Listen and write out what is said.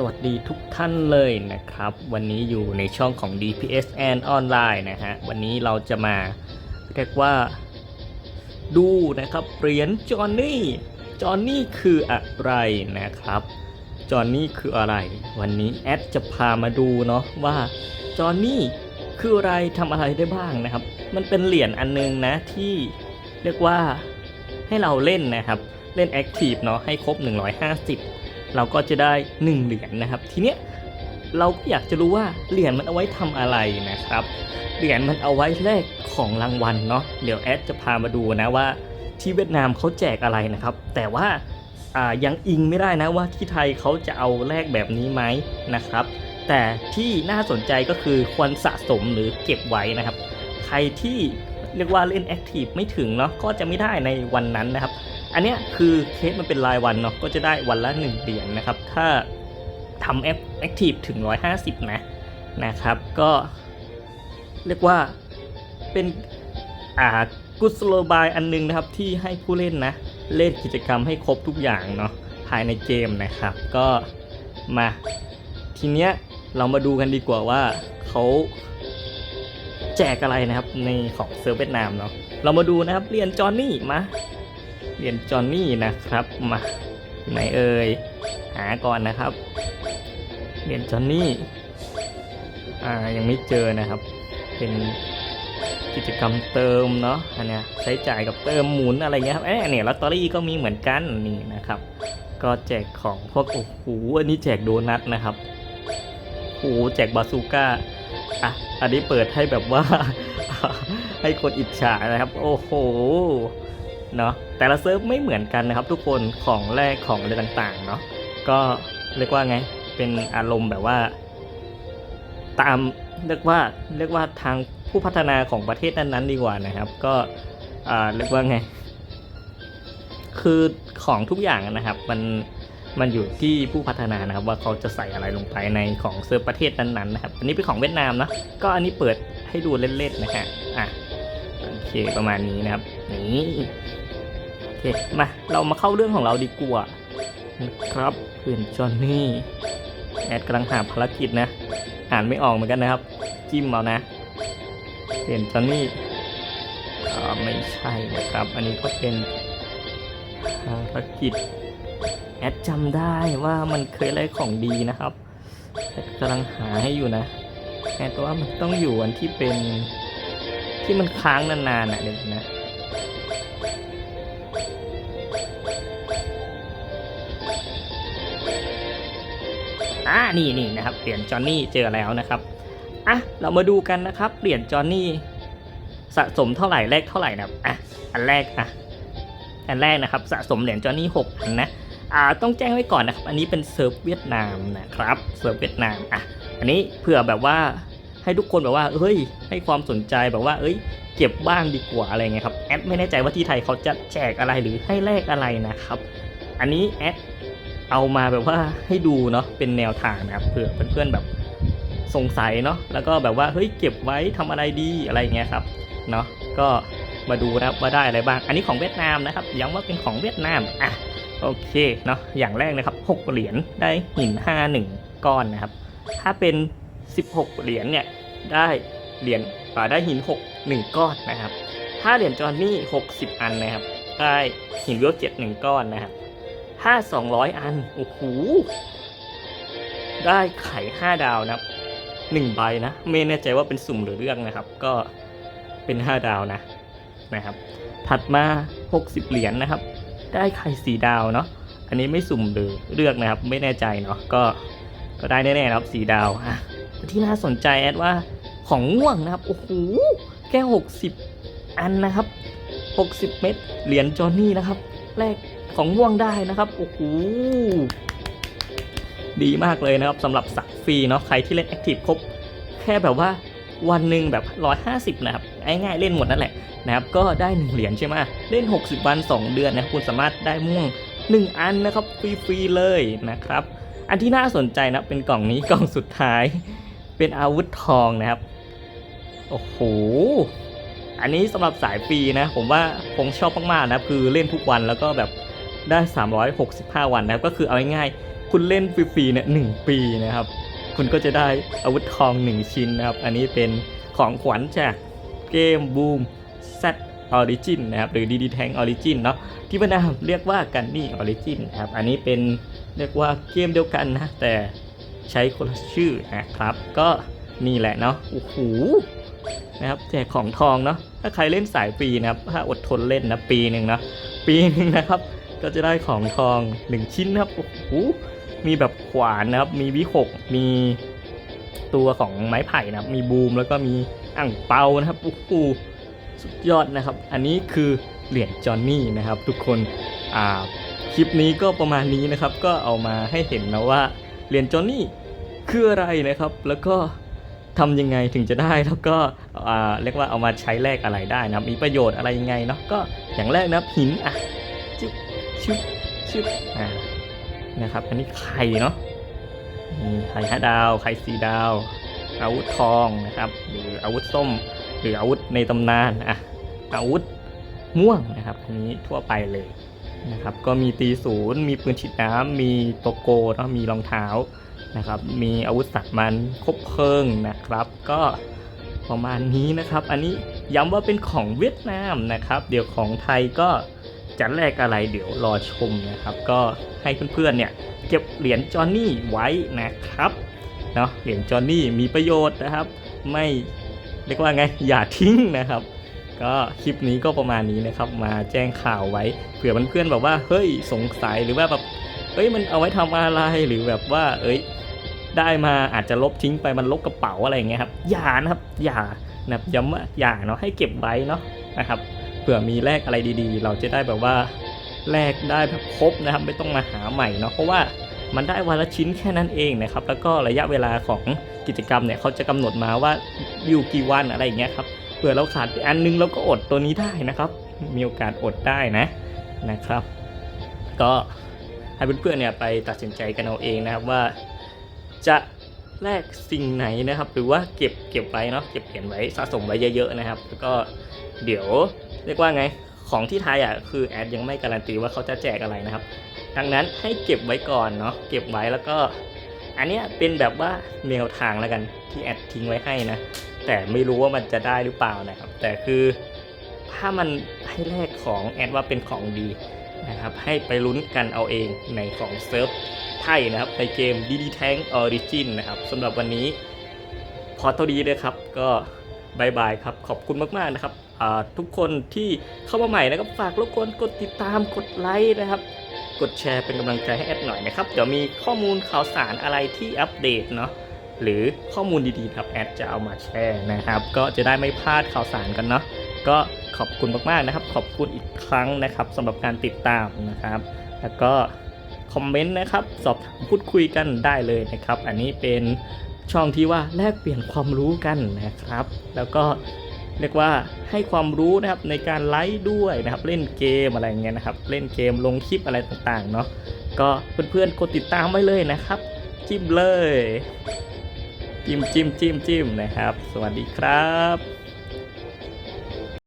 สวัสดีทุกท่านเลยนะครับ วันนี้อยู่ในช่องของ DPS and Online นะฮะ วันนี้เราจะมาเรียกว่าดูนะครับเหรียญจอหนนี่จอหนนี่คืออะไรนะครับจอหนนี่คืออะไร วันนี้แอดจะพามาดูเนาะว่าจอหนนี่คืออะไรทำอะไรได้บ้างนะครับ มันเป็นเหรียญอันนึงนะที่เรียกว่าให้เราเล่นนะครับ เล่น Active เนาะให้ครบ 150 เราก็จะได้ 1 เหรียญนะครับ ทีเนี้ยเราก็อยากจะรู้ว่าเหรียญมันเอาไว้ทำอะไรนะครับ เหรียญมันเอาไว้แลกของรางวัลเนาะเดี๋ยวแอดจะพามาดูนะว่าที่เวียดนามเขาแจกอะไรนะครับ แต่ว่าอ่ายังอิงไม่ได้นะว่าที่ไทยเขาจะเอาแลกแบบนี้ไหมนะครับ แต่ที่น่าสนใจก็คือควรสะสมหรือเก็บไว้นะครับ ใครที่เรียกว่าเล่นแอคทีฟไม่ถึงเนาะก็จะไม่ได้ในวันนั้นนะครับ อันเนี้ยคือเคสมันเป็นรายวันเนาะก็จะได้วันละ 1เหรียญนะครับ ถ้าทำแอปแอคทีฟถึง 150 นะนะครับก็เรียกว่าเป็นอ่ากุศโลบายอันนึงนะครับที่ให้ผู้เล่นนะ เล่นกิจกรรมให้ครบทุกอย่างเนาะภายในเกมนะครับ ก็มาทีเนี้ยเรามาดูกันดีกว่าว่าเขาแจกอะไรนะครับในของเซิร์ฟเวียดนามเนาะเรามาดูนะครับเรียนจอห์นนี่มา เหรียญจอนนี่นะครับมาไหนเอ่ยหาก่อนนะครับเหรียญจอนนี่อ่ายังไม่เจอนะครับ เป็นกิจกรรมเติมเนาะอันเนี้ยใช้จ่ายกับเติมหมุนอะไรเงี้ยครับเอ๊ะเนี่ยลอตเตอรี่ก็มีเหมือนกันนี่นะครับ ก็แจกของพวกโอ้โหอันนี้แจกโดนัทนะครับโอ้โหแจกบาซูก้าอะอันนี้เปิดให้แบบว่า ให้คนอิจฉานะครับ โอ้โหเนาะ แต่ละเซิร์ฟไม่เหมือนกันนะครับ ทุกคนของแรกของอะไรต่างๆเนาะก็เรียกว่าไงเป็นอารมณ์แบบว่า ตามเรียกว่าเรียกว่าทางผู้พัฒนาของประเทศนั้นๆดีกว่านะครับ ก็อ่าเรียกว่าไง คือของทุกอย่างนะครับมันมันอยู่ที่ผู้พัฒนานะครับ ว่าเขาจะใส่อะไรลงไปในของเซิร์ฟประเทศนั้นๆนะครับ อันนี้เป็นของเวียดนามนะก็อันนี้เปิดให้ดูเล่นๆนะฮะอะโอเคประมาณนี้นะครับนี่ เคมาเรามาเข้าเรื่องของเราดีกว่านะครับเพื่อนจอนนี่แอดกำลังหาภารกิจนะ อ่านไม่ออกเหมือนกันนะครับ จิ้มเอานะเปลี่ยนจอนนี่ไม่ใช่นะครับ อันนี้ก็เป็นภารกิจแอดจำได้ว่ามันเคยได้ของดีนะครับแอดกำลังหาให้อยู่นะแอดว่ามันต้องอยู่อันที่เป็นที่มันค้างนานๆนะเดี๋ยวนะ อ่านี่นี่นะครับเหรียญจอห์นนี่เจอแล้วนะครับอะเรามาดูกันนะครับเหรียญจอห์นนี่สะสมเท่าไหร่แรกเท่าไหร่นะครับอะอันแรกอะอันแรกนะครับสะสมเหรียญจอห์นนี่หกอันนะอ่าต้องแจ้งไว้ก่อนนะครับ อันนี้เป็นเซิร์ฟเวียดนามนะครับเซิร์ฟเวียดนามอะอันนี้เผื่อแบบว่าให้ทุกคนแบบว่าเฮ้ย ให้ความสนใจแบบว่า เอ้ย เก็บบ้างดีกว่าอะไรเงี้ยครับแอดไม่แน่ใจว่าที่ไทยเขาจะแจกอะไรหรือให้แลกอะไรนะครับ อันนี้แอด เอามาแบบว่าให้ดูเนาะเป็นแนวทางนะครับเผื่อเพื่อนๆแบบสงสัยเนาะแล้วก็แบบว่าเฮ้ยเก็บไว้ทำอะไรดีอะไรเงี้ยครับเนาะก็มาดูนะครับว่าได้อะไรบ้าง อันนี้ของเวียดนามนะครับย้ำว่าเป็นของเวียดนามอะโอเคเนาะอย่างแรกนะครับ6เหรียญได้หิน5 1 ก้อนนะครับ ถ้าเป็น 16 เหรียญเนี่ยได้เหรียญอ่าได้หิน 6 1 ก้อนนะครับ ถ้าเหรียญจอห์นนี่60 อันนะครับ ได้หินเวลเจ็ดหนึ่งก้อนนะครับ ถ้า200อัน โอ้โห ได้ไข่5ดาวนะครับ1ใบนะ ไม่แน่ใจว่าเป็นสุ่มหรือเรื่องนะครับ ก็เป็น5ดาวนะ นะครับ ถัดมา60เหรียญนะครับ ได้ไข่4ดาวเนาะ อันนี้ไม่สุ่มหรือเลือกนะครับ ไม่แน่ใจเนาะ ก็ ก็ได้แน่ๆนะครับ4ดาวอะที่น่าสนใจแอดว่าของง่วงนะครับ โอ้โห แค่60อันนะครับ60เม็ดเหรียญจอนนี่นะครับ แรกของม่วงได้นะครับโอ้โหดีมากเลยนะครับสำหรับสักฟรีเนาะใครที่เล่นแอคทีฟครบแค่แบบว่าวันหนึ่งแบบ 150 นะครับง่ายๆเล่นหมดนั่นแหละนะครับก็ได้ 1 เหรียญใช่ไหมเล่น 60 วัน 2 เดือนนะคุณสามารถได้ม่วง 1 อันนะครับฟรีๆเลยนะครับ อันที่น่าสนใจนะเป็นกล่องนี้กล่องสุดท้าย เป็นอาวุธทองนะครับ โอ้โห อันนี้สำหรับสายฟรีนะ ผมว่าคงชอบมากๆนะคือเล่นทุกวันแล้วก็แบบได้ 365 วันนะก็คือเอาง่ายๆคุณเล่นฟรีๆเนี่ยหนึ่งปีนะครับ คุณก็จะได้อาวุธทอง 1 ชิ้นนะครับ อันนี้เป็นของขวัญจากเกม Boom Z Origin นะครับหรือ DD Tank Origin เนาะที่บรรดาเรียกว่ากันนี่ Origin นะครับ อันนี้เป็นเรียกว่าเกมเดียวกันนะ แต่ใช้คนละชื่อนะครับ ก็นี่แหละเนาะโอ้โห นะครับแจกของทองเนาะถ้าใครเล่นสายปีนะครับ ถ้าอดทนเล่นนะปีหนึ่งนะปีหนึ่งนะครับ ก็จะได้ของทอง 1 ชิ้นนะครับโอ้โหมีแบบขวานนะครับ มีวิหกมีตัวของไม้ไผ่นะครับ มีบูมแล้วก็มีอ่างเปานะครับโอ้โหสุดยอดนะครับ อันนี้คือเหรียญจอห์นนี่นะครับ ทุกคนอ่าคลิปนี้ก็ประมาณนี้นะครับ ก็เอามาให้เห็นนะว่าเหรียญจอห์นนี่คืออะไรนะครับ แล้วก็ ทำยังไงถึงจะได้แล้วก็เรียกว่าเอามาใช้แลกอะไรได้นะมีประโยชน์อะไรยังไงเนาะก็อย่างแรกนะหินอะจุ๊บชุบชุบอ่านะครับ อันนี้ไข่เนาะมีไข่ห้าดาวไข่สี่ดาว อาวุธทองนะครับ หรืออาวุธส้ม หรืออาวุธในตำนานอะอาวุธม่วงนะครับ อันนี้ทั่วไปเลยนะครับ ก็มีตีศูนย์มีปืนฉีดน้ำมีโตโกเนาะมีรองเท้า นะครับ มีอาวุธสัตว์มันครบเพลิงนะครับ ก็ประมาณนี้นะครับ อันนี้ย้ำว่าเป็นของเวียดนามนะครับ เดี๋ยวของไทยก็จะแลกอะไรเดี๋ยวรอชมนะครับ ก็ให้เพื่อนๆเนี่ยเก็บเหรียญจอนนี่ไว้นะครับเนาะเหรียญจอนนี่มีประโยชน์นะครับ ไม่เรียกว่าไงอย่าทิ้งนะครับ ก็คลิปนี้ก็ประมาณนี้นะครับ มาแจ้งข่าวไว้เผื่อเพื่อนๆแบบว่าเฮ้ยสงสัยหรือว่าแบบเอ้ยมันเอาไว้ทำอะไรหรือแบบว่า เอ้ย ได้มาอาจจะลบทิ้งไปมันลบกระเป๋าอะไรอย่างเงี้ยครับอย่านะครับอย่านะย้ำว่าอย่าเนาะให้เก็บไว้เนาะนะครับเผื่อมีแลกอะไรดีๆ เราจะได้แบบว่าแลกได้แบบครบนะครับ ไม่ต้องมาหาใหม่เนาะเพราะว่ามันได้วันละชิ้นแค่นั้นเองนะครับ แล้วก็ระยะเวลาของกิจกรรมเนี่ยเขาจะกำหนดมาว่าอยู่กี่วันอะไรอย่างเงี้ยครับเผื่อเราขาดอันนึงเราก็อดตัวนี้ได้นะครับ มีโอกาสอดได้นะนะครับ ก็ให้เพื่อนๆเนี่ยไปตัดสินใจกันเอาเองนะครับว่า จะแลกสิ่งไหนนะครับ หรือว่าเก็บเก็บไว้เนาะเก็บเหรียญไว้สะสมไว้เยอะๆนะครับ แล้วก็เดี๋ยวเรียกว่าไงของที่ไทยอะคือแอดยังไม่การันตีว่าเขาจะแจกอะไรนะครับ ดังนั้นให้เก็บไว้ก่อนเนาะเก็บไว้แล้วก็อันเนี้ยเป็นแบบว่าแนวทางแล้วกันที่แอดทิ้งไว้ให้นะ แต่ไม่รู้ว่ามันจะได้หรือเปล่านะครับ แต่คือถ้ามันให้แลกของแอดว่าเป็นของดี นะครับ ให้ไปลุ้นกันเอาเองในของเซิร์ฟไทยนะครับ ในเกม DD Tank Origin นะครับสำหรับวันนี้พอเท่านี้เลยครับ ก็บายบายครับ ขอบคุณมากๆนะครับทุกคนที่เข้ามาใหม่นะครับ ฝากรบกวนกดติดตามกดไลค์นะครับ กดแชร์เป็นกำลังใจให้แอดหน่อยนะครับ เดี๋ยวมีข้อมูลข่าวสารอะไรที่อัปเดตเนาะหรือข้อมูลดีๆครับแอดจะเอามาแชร์นะครับ ก็จะได้ไม่พลาดข่าวสารกันเนาะก็ ขอบคุณมากๆนะครับ ขอบคุณอีกครั้งนะครับสำหรับการติดตามนะครับ แล้วก็คอมเมนต์นะครับ สอบถามพูดคุยกันได้เลยนะครับ อันนี้เป็นช่องที่ว่าแลกเปลี่ยนความรู้กันนะครับ แล้วก็เรียกว่าให้ความรู้นะครับในการไลฟ์ด้วยนะครับ เล่นเกมอะไรเงี้ยนะครับ เล่นเกมลงคลิปอะไรต่างๆเนาะก็เพื่อนๆกดติดตามไว้เลยนะครับ จิ้มเลย จิ้มจิ้มจิ้มจิ้มนะครับ สวัสดีครับ